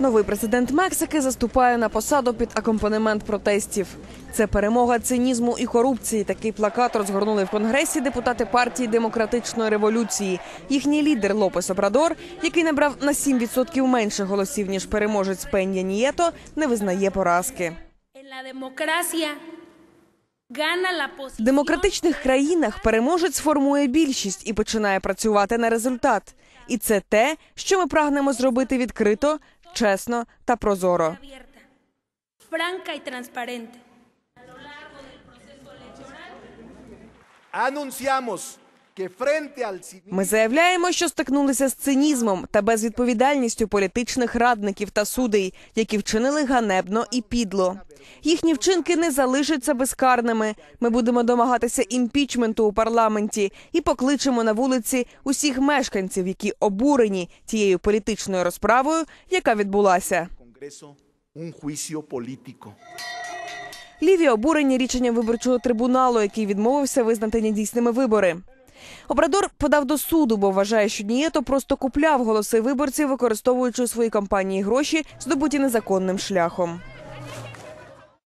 Новий президент Мексики заступає на посаду під акомпанемент протестів. Це перемога цинізму і корупції. Такий плакат розгорнули в конгресі депутати партії демократичної революції. Їхній лідер Лопес Обрадор, який набрав на 7% менше голосів ніж переможець Пен'я Нієто, не визнає поразки. В демократичних країнах переможець формує більшість і починає працювати на результат. І це те, що ми прагнемо зробити відкрито, чесно та прозоро. abierta, Ми заявляємо, що стикнулися з цинізмом та безвідповідальністю політичних радників та судей, які вчинили ганебно і підло. Їхні вчинки не залишаться безкарними. Ми будемо домагатися імпічменту у парламенті і покличемо на вулиці усіх мешканців, які обурені тією політичною розправою, яка відбулася. Ліві обурені рішенням виборчого трибуналу, який відмовився визнати недійсними вибори. Обрадор подав до суду, бо вважає, що Нієто просто купляв голоси виборців, використовуючи у своїй кампанії гроші, здобуті незаконним шляхом.